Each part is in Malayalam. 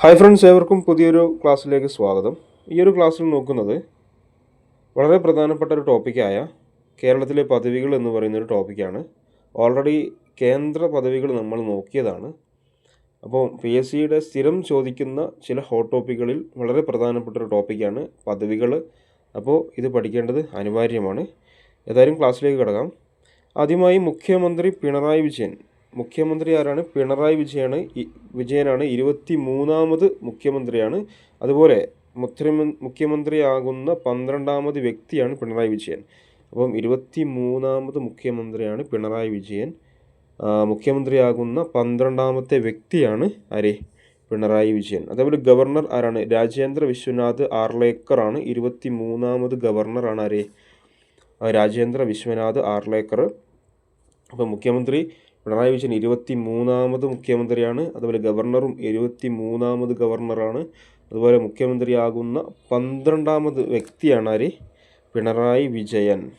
ഹായ് ഫ്രണ്ട്സ് ഏവർക്കും പുതിയൊരു ക്ലാസ്സിലേക്ക് സ്വാഗതം. ഈ ഒരു ക്ലാസ്സിൽ നോക്കുന്നത് വളരെ പ്രധാനപ്പെട്ട ഒരു ടോപ്പിക്കായ കേരളത്തിലെ പദവികൾ എന്ന് പറയുന്ന ഒരു ടോപ്പിക്കാണ്. ഓൾറെഡി കേന്ദ്ര പദവികൾ നമ്മൾ നോക്കിയതാണ്. അപ്പോൾ പി എസ് സിയുടെ സ്ഥിരം ചോദിക്കുന്ന ചില ഹോട്ട് ടോപ്പിക്കുകളിൽ വളരെ പ്രധാനപ്പെട്ട ഒരു ടോപ്പിക്കാണ് പദവികൾ. അപ്പോൾ ഇത് പഠിക്കേണ്ടത് അനിവാര്യമാണ്. ഏതായാലും ക്ലാസ്സിലേക്ക് കിടക്കാം. ആദ്യമായി മുഖ്യമന്ത്രി പിണറായി വിജയൻ മുഖ്യമന്ത്രി ആരാണ്? പിണറായി വിജയനാണ് വിജയനാണ്. ഇരുപത്തി മൂന്നാമത് മുഖ്യമന്ത്രിയാണ്. അതുപോലെ മുഖ്യമ മുഖ്യമന്ത്രിയാകുന്ന പന്ത്രണ്ടാമത് വ്യക്തിയാണ് പിണറായി വിജയൻ. അപ്പം ഇരുപത്തി മൂന്നാമത് മുഖ്യമന്ത്രിയാണ് പിണറായി വിജയൻ. മുഖ്യമന്ത്രിയാകുന്ന പന്ത്രണ്ടാമത്തെ വ്യക്തിയാണ് ആരെ? പിണറായി വിജയൻ. അതേപോലെ ഗവർണർ ആരാണ്? രാജേന്ദ്ര വിശ്വനാഥ് ആർലേക്കർ ആണ്. ഇരുപത്തി മൂന്നാമത് ഗവർണറാണ് ആ, രാജേന്ദ്ര വിശ്വനാഥ് ആർലേക്കർ. അപ്പോൾ മുഖ്യമന്ത്രി പിണറായി വിജയൻ ഇരുപത്തി മൂന്നാമത് മുഖ്യമന്ത്രിയാണ് അതുപോലെ ഗവർണറും ഇരുപത്തി മൂന്നാമത് ഗവർണറാണ്. അതുപോലെ മുഖ്യമന്ത്രിയാകുന്ന പന്ത്രണ്ടാമത് വ്യക്തിയാണ് ആര്? പിണറായി വിജയൻ.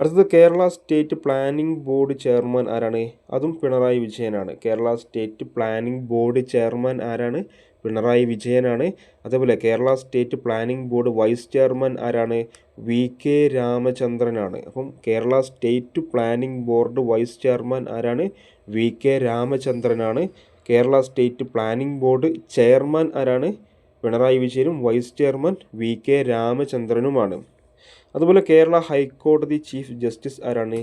അടുത്തത് Kerala state planning board chairman ആരാണ്? അതും പിണറായി വിജയനാണ്. Kerala state planning board chairman ആരാണ്? പിണറായി വിജയനാണ്. അതേപോലെ Kerala state planning board vice chairman ആരാണ്? വി കെ രാമചന്ദ്രനാണ്. അപ്പം Kerala state planning board vice chairman ആരാണ്? V K രാമചന്ദ്രനാണ്. Kerala state planning board chairman ആരാണ്? പിണറായി വിജയനും വൈസ് ചെയർമാൻ വി കെ രാമചന്ദ്രനുമാണ്. അതുപോലെ കേരള ഹൈക്കോടതി ചീഫ് ജസ്റ്റിസ് ആരാണ്?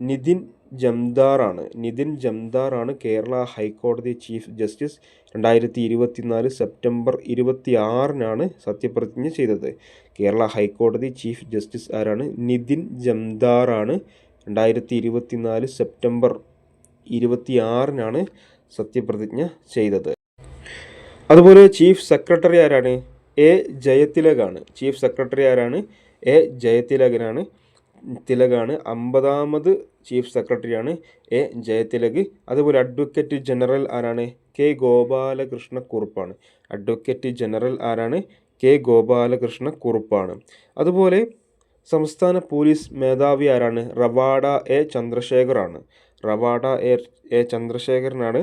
നിതിൻ ജംദാറാണ്. നിതിൻ ജംദാറാണ് കേരള ഹൈക്കോടതി ചീഫ് ജസ്റ്റിസ് രണ്ടായിരത്തി ഇരുപത്തിനാല് സെപ്റ്റംബർ ഇരുപത്തി ആറിനാണ് സത്യപ്രതിജ്ഞ ചെയ്തത്. കേരള ഹൈക്കോടതി ചീഫ് ജസ്റ്റിസ് ആരാണ്? നിതിൻ ജംദാറാണ് രണ്ടായിരത്തി ഇരുപത്തിനാല് സെപ്റ്റംബർ ഇരുപത്തി ആറിനാണ് സത്യപ്രതിജ്ഞ ചെയ്തത്. അതുപോലെ ചീഫ് സെക്രട്ടറി ആരാണ്? എ ജയതിലകാണ്. ചീഫ് സെക്രട്ടറി ആരാണ്? എ ജയതിലകനാണ്. തിലകാണ്. അമ്പതാമത് ചീഫ് സെക്രട്ടറിയാണ് എ. ജയതിലക്. അതുപോലെ അഡ്വക്കേറ്റ് ജനറൽ ആരാണ്? കെ. ഗോപാലകൃഷ്ണ കുറുപ്പാണ് അഡ്വക്കേറ്റ് ജനറൽ ആരാണ്? കെ. ഗോപാലകൃഷ്ണ കുറുപ്പാണ് അതുപോലെ സംസ്ഥാന പോലീസ് മേധാവി ആരാണ്? റവാഡ എ. ചന്ദ്രശേഖറാണ്. റവാഡ എ. എ. ചന്ദ്രശേഖരനാണ്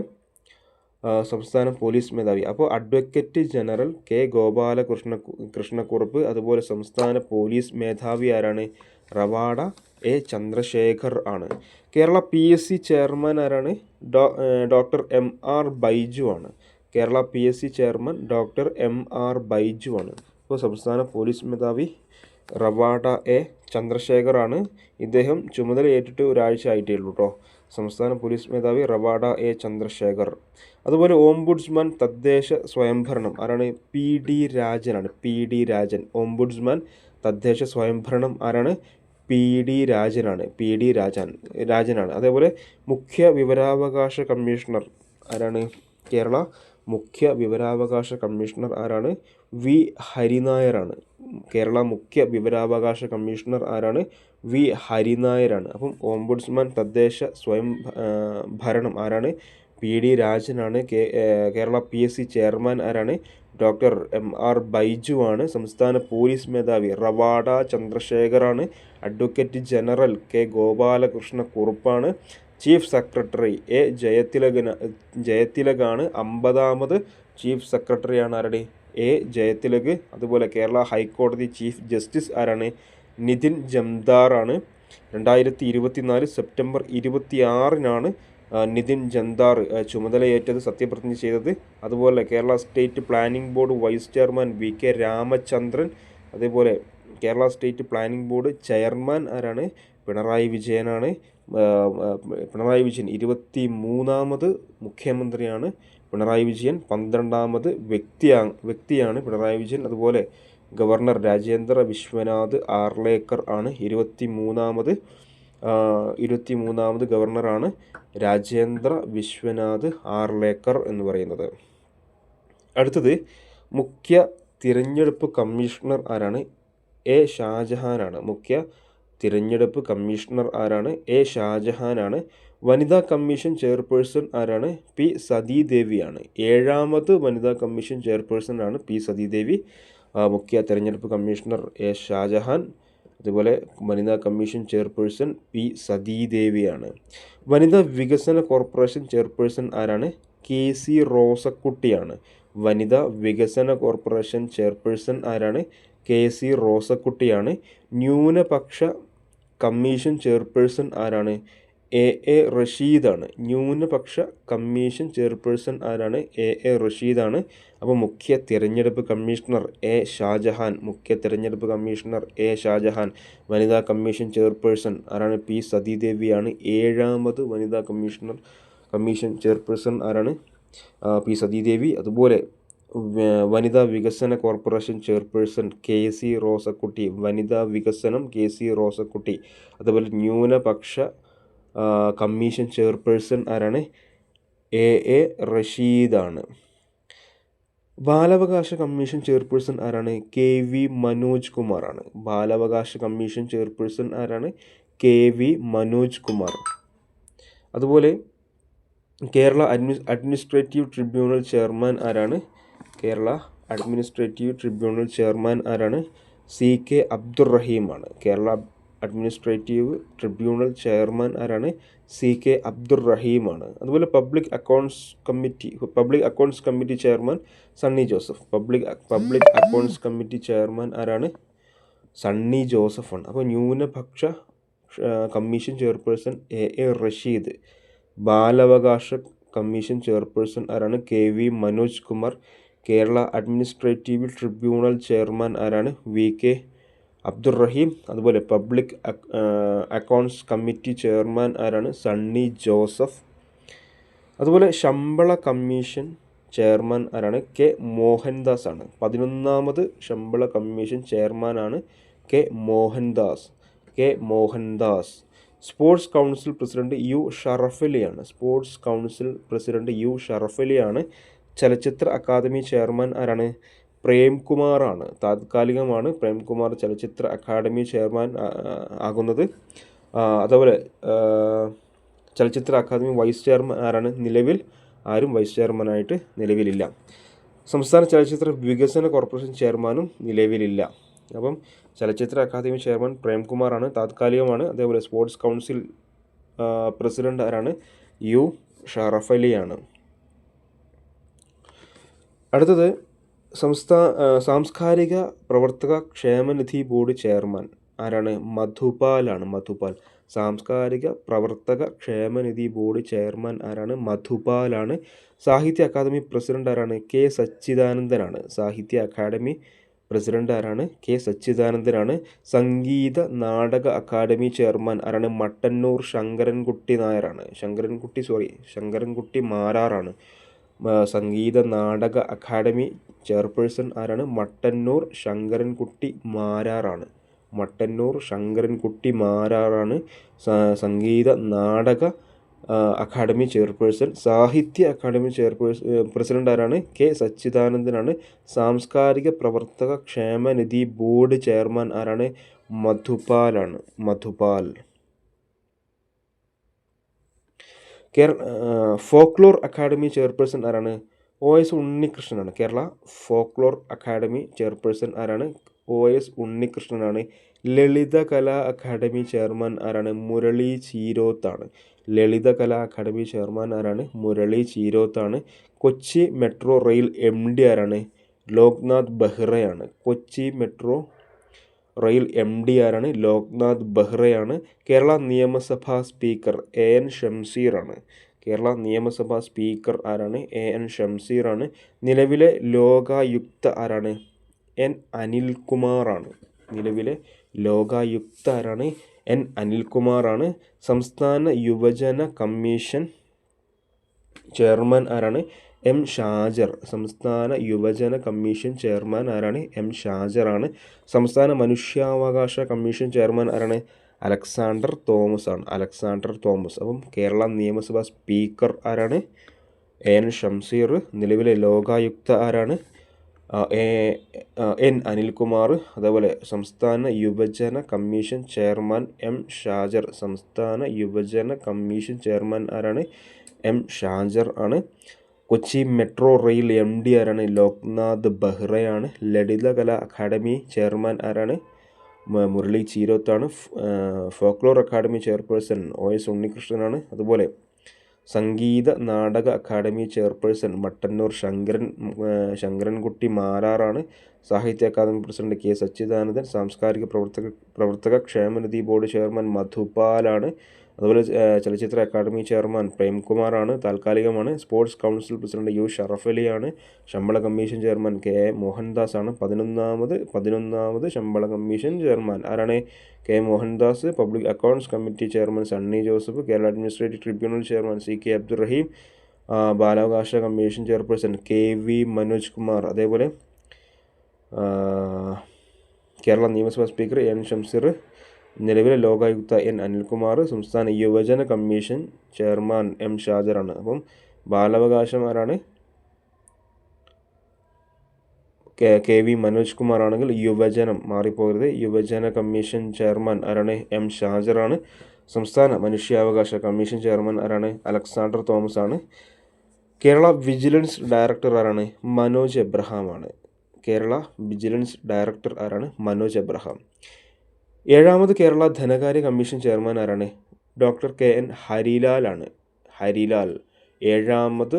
സംസ്ഥാന പോലീസ് മേധാവി. അപ്പോൾ advocate general K. Gopalakrishna Krishnakurup അതുപോലെ സംസ്ഥാന പോലീസ് മേധാവി ആരാണ്? റവാഡ എ ചന്ദ്രശേഖർ ആണ്. Kerala P S C chairman ആരാണ്? ഡോക്ടർ എം ആർ ബൈജു ആണ്. Kerala P S C chairman doctor M R Baiju ആണ്. ഇപ്പോൾ സംസ്ഥാന പോലീസ് മേധാവി റവാഡ എ ചന്ദ്രശേഖർ ആണ്. ഇദ്ദേഹം ചുമതല ഏറ്റിട്ട് ഒരാഴ്ച ആയിട്ടേ ഉള്ളൂ കേട്ടോ സംസ്ഥാന പോലീസ് മേധാവി റവാഡ എ ചന്ദ്രശേഖർ. അതുപോലെ ഓംബുഡ്സ്മാൻ തദ്ദേശ സ്വയംഭരണം ആരാണ്? P D രാജനാണ്. P D Rajan. Ombudsman തദ്ദേശ സ്വയംഭരണം ആരാണ്? പി ഡി രാജനാണ് പി ഡി രാജൻ രാജനാണ്. അതേപോലെ മുഖ്യ വിവരാവകാശ കമ്മീഷണർ ആരാണ്? കേരള മുഖ്യ വിവരാവകാശ കമ്മീഷണർ ആരാണ്? വി ഹരിനായരാണ്. കേരള മുഖ്യ വിവരാവകാശ കമ്മീഷണർ ആരാണ്? വി ഹരിനായരാണ്. അപ്പം ഓംബുഡ്സ്മാൻ തദ്ദേശ സ്വയം ഭരണം ആരാണ്? P D രാജനാണ്. Kerala P S C chairman ആരാണ്? ഡോക്ടർ എം ആർ ബൈജു ആണ് സംസ്ഥാന പോലീസ് മേധാവി റവാഡ ചന്ദ്രശേഖറാണ്. അഡ്വക്കേറ്റ് ജനറൽ കെ ഗോപാലകൃഷ്ണ കുറുപ്പാണ്. ചീഫ് സെക്രട്ടറി എ ജയതിലകന ജയതിലകാണ് അമ്പതാമത് ചീഫ് സെക്രട്ടറിയാണ് ആരുടെ? എ ജയതിലക്. അതുപോലെ കേരള ഹൈക്കോടതി ചീഫ് ജസ്റ്റിസ് ആരാണ്? നിതിൻ ജംദാറാണ്. രണ്ടായിരത്തി ഇരുപത്തിനാല് സെപ്റ്റംബർ ഇരുപത്തി ആറിനാണ് ആ, നിതിൻ ജന്താർ ചുമതലയേറ്റത് സത്യപ്രതിജ്ഞ ചെയ്തത്. അതുപോലെ Kerala state planning board vice chairman V K Ramachandran. അതേപോലെ Kerala state planning board chairman ആരാണ്? പിണറായി വിജയനാണ്. പിണറായി വിജയൻ ഇരുപത്തി മൂന്നാമത് മുഖ്യമന്ത്രിയാണ്. പിണറായി വിജയൻ പന്ത്രണ്ടാമത് വ്യക്തിയാ വ്യക്തിയാണ് പിണറായി വിജയൻ. അതുപോലെ ഗവർണർ രാജേന്ദ്ര വിശ്വനാഥ് ആർലേക്കർ ആണ് ഇരുപത്തി മൂന്നാമത് ഇരുപത്തി മൂന്നാമത് ഗവർണറാണ്. രാജേന്ദ്ര വിശ്വനാഥ് ആർലേക്കർ എന്ന് പറയുന്നത്. അടുത്തത് മുഖ്യ തിരഞ്ഞെടുപ്പ് കമ്മീഷണർ ആരാണ്? എ. ഷാജഹാനാണ്. മുഖ്യ തിരഞ്ഞെടുപ്പ് കമ്മീഷണർ ആരാണ്? എ. ഷാജഹാനാണ്. വനിതാ കമ്മീഷൻ ചെയർപേഴ്സൺ ആരാണ്? പി. സതീദേവിയാണ്. ഏഴാമത് വനിതാ കമ്മീഷൻ ചെയർപേഴ്സൺ ആണ് പി. സതീദേവി. മുഖ്യ തിരഞ്ഞെടുപ്പ് കമ്മീഷണർ എ. ഷാജഹാൻ. അതുപോലെ വനിതാ കമ്മീഷൻ ചെയർപേഴ്സൺ പി സതീദേവിയാണ്. വനിതാ വികസന കോർപ്പറേഷൻ ചെയർപേഴ്സൺ ആരാണ്? കെ സി റോസക്കുട്ടിയാണ്. വനിതാ വികസന കോർപ്പറേഷൻ ചെയർപേഴ്സൺ ആരാണ്? കെ സി റോസക്കുട്ടിയാണ്. ന്യൂനപക്ഷ കമ്മീഷൻ ചെയർപേഴ്സൺ ആരാണ്? എ എ റഷീദാണ്. ന്യൂനപക്ഷ കമ്മീഷൻ ചെയർപേഴ്സൺ ആരാണ്? എ എ റഷീദാണ്. അപ്പോൾ മുഖ്യ തിരഞ്ഞെടുപ്പ് കമ്മീഷണർ എ ഷാജഹാൻ മുഖ്യ തിരഞ്ഞെടുപ്പ് കമ്മീഷണർ എ ഷാജഹാൻ വനിതാ കമ്മീഷൻ ചെയർപേഴ്സൺ ആരാണ്? പി സതീദേവിയാണ്. ഏഴാമത് വനിതാ കമ്മീഷണർ കമ്മീഷൻ ചെയർപേഴ്സൺ ആരാണ്? പി സതീദേവി. അതുപോലെ വനിതാ വികസന corporation chairperson K C Rosakutty വനിതാ വികസനം കെ സി റോസക്കുട്ടി. അതുപോലെ ന്യൂനപക്ഷ കമ്മീഷൻ ചെയർപേഴ്സൺ ആരാണ്? എ. എ. റഷീദാണ്. ബാലാവകാശ കമ്മീഷൻ ചെയർപേഴ്സൺ ആരാണ്? കെ. വി. മനോജ് കുമാറാണ്. ബാലാവകാശ കമ്മീഷൻ ചെയർപേഴ്സൺ ആരാണ്? കെ. വി. മനോജ് കുമാർ. അതുപോലെ കേരള അഡ്മി അഡ്മിനിസ്ട്രേറ്റീവ് ട്രിബ്യൂണൽ ചെയർമാൻ ആരാണ്? കേരള അഡ്മിനിസ്ട്രേറ്റീവ് ട്രിബ്യൂണൽ ചെയർമാൻ ആരാണ്? സി. കെ. അബ്ദുറഹീമാണ്. കേരള അഡ്മിനിസ്ട്രേറ്റീവ് ട്രിബ്യൂണൽ ചെയർമാൻ ആരാണ്? സി കെ അബ്ദുർ റഹീമാണ് അതുപോലെ public accounts committee public accounts committee chairman Sunny Joseph. Public public accounts committee chairman ആരാണ്? സണ്ണി ജോസഫാണ് അപ്പോൾ ന്യൂനപക്ഷ commission chairperson A A Rasheed. ബാലാവകാശ കമ്മീഷൻ ചെയർപേഴ്സൺ ആരാണ്? K V Manoj Kumar. Kerala administrative tribunal chairman ആരാണ്? വി കെ അബ്ദുറഹീം അതുപോലെ പബ്ലിക് അക്കൗണ്ട്സ് കമ്മിറ്റി ചെയർമാൻ ആരാണ്? സണ്ണി ജോസഫ്. അതുപോലെ ശമ്പള കമ്മീഷൻ ചെയർമാൻ ആരാണ്? കെ മോഹൻദാസ് ആണ് പതിനൊന്നാമത് ശമ്പള കമ്മീഷൻ ചെയർമാനാണ് K Mohandas. K Mohandas. Sports council president U ഷറഫലിയാണ്. Sports council president U ഷറഫലിയാണ് ചലച്ചിത്ര അക്കാദമി ചെയർമാൻ ആരാണ്? പ്രേംകുമാറാണ്. താത്കാലികമാണ് പ്രേംകുമാർ ചലച്ചിത്ര അക്കാദമി ചെയർമാൻ ആകുന്നത്. അതുപോലെ ചലച്ചിത്ര അക്കാദമി വൈസ് ചെയർമാൻ ആരാണ്? നിലവിൽ ആരും വൈസ് ചെയർമാനായിട്ട് നിലവിലില്ല. സംസ്ഥാന ചലച്ചിത്ര വികസന കോർപ്പറേഷൻ ചെയർമാനും നിലവിലില്ല. അപ്പം ചലച്ചിത്ര അക്കാദമി ചെയർമാൻ പ്രേംകുമാറാണ്. താത്കാലികമാണ് അതേപോലെ സ്പോർട്സ് കൗൺസിൽ പ്രസിഡന്റ് ആരാണ്? യു ഷറഫലിയാണ് അടുത്തത് സംസ്ഥാ സാംസ്കാരിക പ്രവർത്തക ക്ഷേമനിധി ബോർഡ് ചെയർമാൻ. ആരാണ്? മധുപാലാണ്. മധുപാൽ. സാംസ്കാരിക പ്രവർത്തക ക്ഷേമനിധി ബോർഡ് ചെയർമാൻ ആരാണ്? മധുപാലാണ്. സാഹിത്യ അക്കാദമി പ്രസിഡന്റ് ആരാണ്? കെ സച്ചിദാനന്ദനാണ്. സാഹിത്യ അക്കാദമി പ്രസിഡന്റ് ആരാണ്? കെ സച്ചിദാനന്ദനാണ്. സംഗീത നാടക അക്കാദമി ചെയർമാൻ ആരാണ്? മട്ടന്നൂർ ശങ്കരൻകുട്ടി നായരാണ്. ശങ്കരൻകുട്ടി സോറി ശങ്കരൻകുട്ടി മാരാറാണ്. സംഗീത നാടക അക്കാദമി ചെയർപേഴ്സൺ ആരാണ്? Mattannur Sankarankutty മാരാറാണ്. Mattannur Sankarankutty മാരാറാണ് Sangeetha Nataka academy chairperson. Sahitya academy chairperson president ആരാണ്? കെ സച്ചിദാനന്ദനാണ്. സാംസ്കാരിക പ്രവർത്തക ക്ഷേമനിധി ബോർഡ് ചെയർമാൻ ആരാണ്? മധുപാലാണ്. Madhupal. Kerala folklore academy chairperson ആരാണ്? ഒ എസ് ഉണ്ണികൃഷ്ണനാണ്. കേരള ഫോക്ലോർ അക്കാഡമി ചെയർപേഴ്സൺ ആരാണ്? ഒ എസ് ഉണ്ണികൃഷ്ണനാണ്. ലളിത കലാ അക്കാഡമി ചെയർമാൻ ആരാണ്? മുരളി ചീരോത്താണ്. ലളിത കലാ അക്കാഡമി ചെയർമാൻ ആരാണ്? Murali ചീരോത്താണ്. Kochi metro rail M D ആരാണ്? Loknath ബെഹ്റയാണ്. Kochi metro rail M D ആരാണ് ലോക്നാഥ് ബെഹ്റയാണ് കേരള നിയമസഭാ സ്പീക്കർ എ എൻ ഷംസീറാണ്. കേരള നിയമസഭാ സ്പീക്കർ ആരാണ്? എ എൻ ഷംസീറാണ്. നിലവിലെ ലോകായുക്ത ആരാണ്? എൻ അനിൽകുമാറാണ്. നിലവിലെ ലോകായുക്ത ആരാണ്? എൻ അനിൽകുമാറാണ്. സംസ്ഥാന യുവജന കമ്മീഷൻ ചെയർമാൻ ആരാണ്? എം ഷാജർ. സംസ്ഥാന യുവജന കമ്മീഷൻ ചെയർമാൻ ആരാണ്? എം ഷാജറാണ് സംസ്ഥാന മനുഷ്യാവകാശ കമ്മീഷൻ ചെയർമാൻ ആരാണ്? അലക്സാണ്ടർ തോമസ് ആണ്. Alexander Thomas. അപ്പം കേരള നിയമസഭാ സ്പീക്കർ ആരാണ്? എൻ ഷംസീർ നിലവിലെ ലോകായുക്ത ആരാണ്? എൻ അനിൽകുമാർ. അതേപോലെ സംസ്ഥാന യുവജന കമ്മീഷൻ ചെയർമാൻ എം ഷാജർ. സംസ്ഥാന യുവജന കമ്മീഷൻ ചെയർമാൻ ആരാണ്? എം ഷാജർ ആണ്. Kochi metro rail M D ആരാണ്? ലോക്നാഥ് ബെഹ്റയാണ്. ലളിതകലാ അക്കാദമി ചെയർമാൻ ആരാണ്? Murali ചീരോത്താണ്. Folklore academy chairperson O S ഉണ്ണികൃഷ്ണനാണ്. അതുപോലെ സംഗീത നാടക അക്കാദമി ചെയർപേഴ്സൺ മട്ടന്നൂർ ശങ്കരൻ ശങ്കരൻകുട്ടി മാരാറാണ്. സാഹിത്യ അക്കാദമി പ്രസിഡന്റ് കെ സച്ചിദാനന്ദൻ. സാംസ്കാരിക പ്രവർത്തക പ്രവർത്തക ക്ഷേമനിധി ബോർഡ് ചെയർമാൻ മധുപാലാണ്. അതുപോലെ ചലച്ചിത്ര അക്കാദമി ചെയർമാൻ പ്രേംകുമാറാണ് താൽക്കാലികമാണ്. Sports council president U Sharaf അലിയാണ് ശമ്പള commission chairman K A Mohandas ആണ് പതിനൊന്നാമത് പതിനൊന്നാമത് ശമ്പള കമ്മീഷൻ ചെയർമാൻ. ആരാണ് K Mohandas? Public accounts committee chairman Sunny Joseph. Kerala administrative tribunal chairman C K Abdurahim. ബാലാവകാശ commission chairperson K V Manoj Kumar. അതേപോലെ കേരള നിയമസഭാ സ്പീക്കർ എൻ ഷംസീർ നിലവിലെ ലോകായുക്ത എൻ അനിൽകുമാർ സംസ്ഥാന യുവജന കമ്മീഷൻ ചെയർമാൻ എം ഷാജറാണ്. അപ്പം ബാലാവകാശം ആരാണ് K K V Manoj Kumar ആണെങ്കിൽ യുവജനം മാറിപ്പോകരുത്. യുവജന കമ്മീഷൻ ചെയർമാൻ ആരാണ്? എം ഷാജറാണ്. സംസ്ഥാന മനുഷ്യാവകാശ കമ്മീഷൻ ചെയർമാൻ ആരാണ്? അലക്സാണ്ടർ തോമസ് ആണ് കേരള വിജിലൻസ് ഡയറക്ടർ ആരാണ്? മനോജ് എബ്രഹാം ആണ് കേരള വിജിലൻസ് ഡയറക്ടർ ആരാണ്? മനോജ് എബ്രഹാം. ഏഴാമത് കേരള ധനകാര്യ കമ്മീഷൻ ചെയർമാൻ ആരാണ്? ഡോക്ടർ കെ എൻ ഹരിലാലാണ് ഹരിലാൽ ഏഴാമത്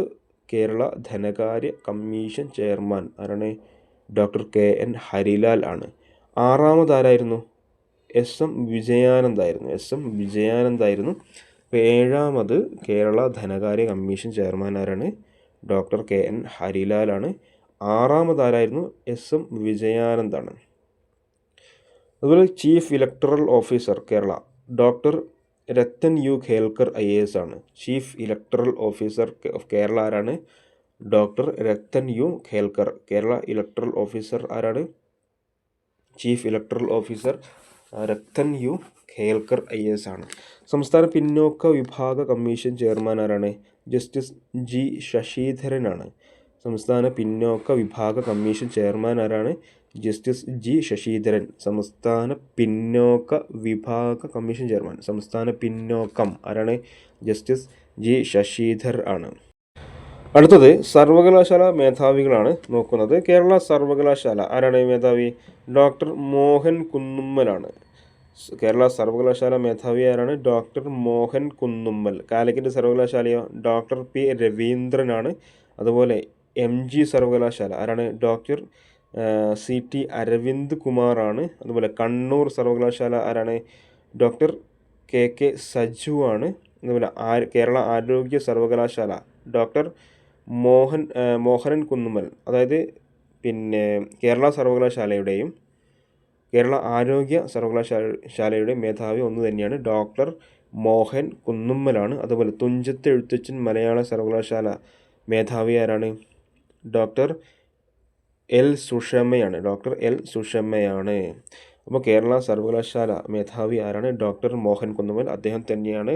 കേരള ധനകാര്യ കമ്മീഷൻ ചെയർമാൻ ആരാണ്? ഡോക്ടർ കെ എൻ ഹരിലാൽ ആണ്. ആറാമത് ആരായിരുന്നു? എസ് എം വിജയാനന്ദായിരുന്നു എസ് എം വിജയാനന്ദായിരുന്നു അപ്പോൾ ഏഴാമത് കേരള ധനകാര്യ കമ്മീഷൻ ചെയർമാൻ ആരാണ്? ഡോക്ടർ കെ എൻ ഹരിലാലാണ് ആറാമത് ആരായിരുന്നു? എസ് എം വിജയാനന്ദാണ് അതുപോലെ chief electoral officer Kerala. Doctor Rathan U Khelkar I A S ആണ്. Chief electoral officer of Kerala ആരാണ്? Doctor Rathan U Khelkar. Kerala electoral officer ആരാണ്? Chief electoral officer Rathan U Khelkar I S ആണ്. സംസ്ഥാന പിന്നോക്ക വിഭാഗ കമ്മീഷൻ ചെയർമാൻ ആരാണ്? ജസ്റ്റിസ് ജി ശശിധരനാണ്. സംസ്ഥാന പിന്നോക്ക വിഭാഗ കമ്മീഷൻ ചെയർമാൻ ആരാണ്? Justice G Sasidharan. സംസ്ഥാന പിന്നോക്ക വിഭാഗ കമ്മീഷൻ ചെയർമാൻ. സംസ്ഥാന പിന്നോക്കം ആരാണ്? ജസ്റ്റിസ് ജി ശശീധർ ആണ്. അടുത്തത് സർവകലാശാല മേധാവികളാണ് നോക്കുന്നത്. കേരള സർവകലാശാല ആരാണ് മേധാവി? ഡോക്ടർ മോഹൻ കുന്നുമ്മലാണ് കേരള സർവകലാശാല മേധാവി ആരാണ്? ഡോക്ടർ മോഹൻ കുന്നുമ്മൽ. കാലിക്കറ്റ് സർവകലാശാലയോ? ഡോക്ടർ പി രവീന്ദ്രനാണ് അതുപോലെ എം ജി സർവകലാശാല ആരാണ്? ഡോക്ടർ സി ടി അരവിന്ദ് കുമാറാണ്. അതുപോലെ കണ്ണൂർ സർവകലാശാല ആരാണ്? ഡോക്ടർ കെ കെ സജു ആണ്. അതുപോലെ കേരള ആരോഗ്യ സർവകലാശാല ഡോക്ടർ മോഹൻ മോഹനൻ കുന്നുമൽ അതായത് പിന്നെ കേരള സർവകലാശാലയുടെയും കേരള ആരോഗ്യ സർവകലാശാല ശാലയുടെ മേധാവി ഒന്ന് തന്നെയാണ് ഡോക്ടർ മോഹൻ കുന്നുമ്മലാണ്. അതുപോലെ തുഞ്ചത്ത് എഴുത്തച്ഛൻ മലയാള സർവകലാശാല മേധാവി ആരാണ്? ഡോക്ടർ എൽ സുഷമ്മയാണ് ഡോക്ടർ എൽ സുഷമ്മയാണ് അപ്പോൾ കേരള സർവകലാശാല മേധാവി ആരാണ്? ഡോക്ടർ മോഹൻ കുന്നുമൽ. അദ്ദേഹം തന്നെയാണ്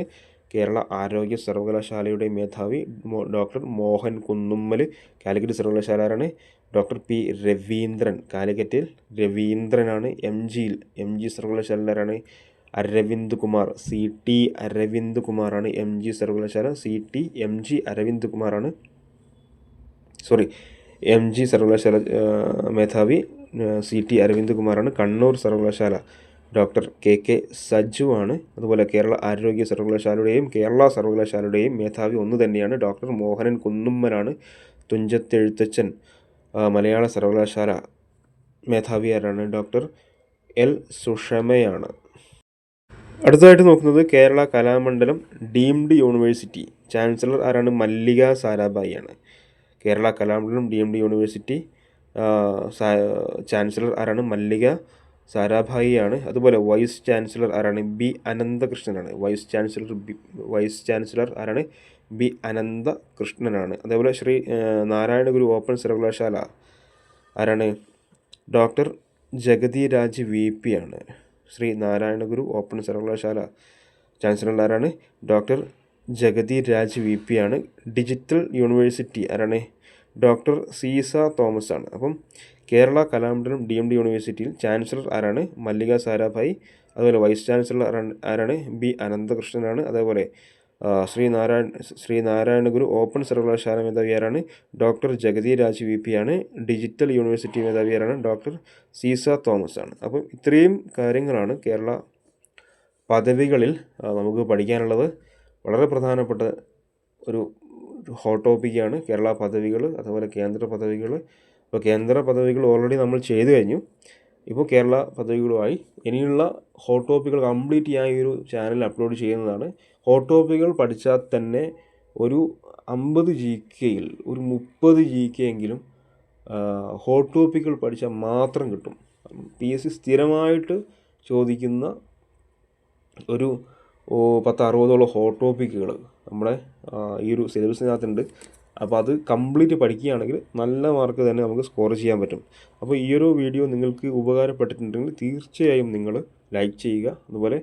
കേരള ആരോഗ്യ സർവകലാശാലയുടെ മേധാവി. ഡോക്ടർ മോഹൻ കുന്നുമ്മൽ കാലിക്കറ്റ് സർവകലാശാല ആരാണ്? ഡോക്ടർ പി രവീന്ദ്രൻ കാലിക്കറ്റിൽ രവീന്ദ്രനാണ്. എം ജിയിൽ എം ജി സർവകലാശാലയിലാണ് അരവിന്ദ് കുമാർ. സി ടി അരവിന്ദ് കുമാറാണ് എം ജി സർവകലാശാല. C T M G Aravind കുമാറാണ് സോറി എം ജി സർവകലാശാല മേധാവി സി ടി അരവിന്ദ് കുമാറാണ്. കണ്ണൂർ സർവകലാശാല ഡോക്ടർ കെ കെ സജു ആണ്. അതുപോലെ കേരള ആരോഗ്യ സർവകലാശാലയുടെയും കേരള സർവകലാശാലയുടെയും മേധാവി ഒന്ന് തന്നെയാണ് ഡോക്ടർ മോഹനൻ കുന്നുമ്മനാണ്. തുഞ്ചത്തെഴുത്തച്ഛൻ മലയാള സർവകലാശാല മേധാവിയാരാണ് ഡോക്ടർ എൽ സുഷമയാണ്. അടുത്തതായിട്ട് നോക്കുന്നത് Kerala Kalamandalam deemed university. Chancellor ആരാണ്? മല്ലിക സാരാഭായി ആണ് Kerala Kalamandalam D M D university chancellor ആരാണ്? മല്ലിക സാരാഭായി ആണ് അതുപോലെ വൈസ് ചാൻസലർ ആരാണ്? B അനന്തകൃഷ്ണനാണ്. Vice chancellor B vice chancellor ആരാണ്? ബി അനന്തകൃഷ്ണനാണ്. അതേപോലെ ശ്രീ നാരായണഗുരു നാരായണ ഗുരു ഓപ്പൺ സർവകലാശാല ആരാണ്? Doctor Jagathi Raj V P ആണ്. ശ്രീ നാരായണ ഗുരു ഓപ്പൺ സർവകലാശാല ചാൻസലർ ആരാണ്? Doctor Jagathi Raj V P ആണ്. ഡിജിറ്റൽ യൂണിവേഴ്സിറ്റി ആരാണ്? ഡോക്ടർ സീസ തോമസ് ആണ്. അപ്പം Kerala Kalamandalam D M D യൂണിവേഴ്സിറ്റിയിൽ ചാൻസലർ ആരാണ്? മല്ലിക സാരാഭായി അതുപോലെ വൈസ് ചാൻസലർ ആരാണ്- ബി അനന്തകൃഷ്ണനാണ് അതേപോലെ ശ്രീനാരായണ ശ്രീ നാരായണ ശ്രീ നാരായണ ഗുരു ഓപ്പൺ സർവകലാശാല മേധാവി ആരാണ്? Doctor Jagathi Raj V P ആണ്. ഡിജിറ്റൽ യൂണിവേഴ്സിറ്റി മേധാവി ആരാണ്? ഡോക്ടർ സീസ തോമസ് ആണ്. അപ്പം ഇത്രയും കാര്യങ്ങളാണ് കേരള പദവികളിൽ നമുക്ക് പഠിക്കാനുള്ളത്. വളരെ പ്രധാനപ്പെട്ട ഒരു ഹോട്ട് ടോപ്പിക്കാണ് കേരള പദവികൾ അതുപോലെ കേന്ദ്ര പദവികൾ. അപ്പോൾ കേന്ദ്ര പദവികൾ ഓൾറെഡി നമ്മൾ ചെയ്തു കഴിഞ്ഞു. ഇപ്പോൾ കേരള പദവികളുമായി ഇനിയുള്ള ഹോട്ട് ടോപ്പിക്കുകൾ കംപ്ലീറ്റ് ഞാൻ ഈ ഒരു ചാനൽ അപ്ലോഡ് ചെയ്യുന്നതാണ്. ഹോട്ട് ടോപ്പിക്കുകൾ പഠിച്ചാൽ തന്നെ ഒരു അമ്പത് ജി കെയിൽ ഒരു മുപ്പത് ജി കെ എങ്കിലും ഹോട്ട് ടോപ്പിക്കുകൾ പഠിച്ചാൽ മാത്രം കിട്ടും. പി എസ് സി സ്ഥിരമായിട്ട് ചോദിക്കുന്ന ഒരു പത്ത് അറുപതോളം ഹോട്ട് ടോപ്പിക്കുകൾ നമ്മുടെ ഈ ഒരു സിലബസിനകത്തുണ്ട് അപ്പോൾ അത് കംപ്ലീറ്റ് പഠിക്കുകയാണെങ്കിൽ നല്ല മാർക്ക് തന്നെ നമുക്ക് സ്കോർ ചെയ്യാൻ പറ്റും. അപ്പോൾ ഈ ഒരു വീഡിയോ നിങ്ങൾക്ക് ഉപകാരപ്പെട്ടിട്ടുണ്ടെങ്കിൽ തീർച്ചയായും നിങ്ങൾ ലൈക്ക് ചെയ്യുക അതുപോലെ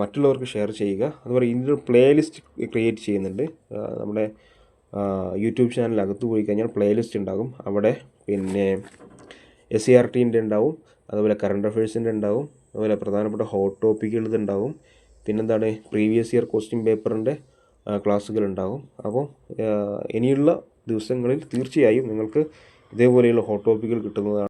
മറ്റുള്ളവർക്ക് ഷെയർ ചെയ്യുക അതുപോലെ ഇതിന്റെ പ്ലേലിസ്റ്റ് ക്രിയേറ്റ് ചെയ്യുന്നുണ്ട്. നമ്മുടെ യൂട്യൂബ് ചാനൽ അകത്ത് പോയി കഴിഞ്ഞാൽ പ്ലേലിസ്റ്റ് ഉണ്ടാകും. അവിടെ പിന്നെ എസ് സി ആർ ടീന്റെ ഉണ്ടാവും അതുപോലെ കറണ്ട് അഫയേഴ്സിന്റെ ഉണ്ടാവും അതുപോലെ പ്രധാനപ്പെട്ട ഹോട്ട് ടോപ്പിക്കുകളുടെ ഉണ്ടാവും പിന്നെന്താണ് പ്രീവിയസ് ഇയർ ക്വസ്റ്റ്യൻ പേപ്പറിന്റെ ക്ലാസ്സുകൾ ഉണ്ടാകും അപ്പോൾ ഇനിയുള്ള ദിവസങ്ങളിൽ തീർച്ചയായും നിങ്ങൾക്ക് ഇതേപോലെയുള്ള ഹോട്ട് ടോപ്പിക്കുകൾ കിട്ടുന്നതാണ്.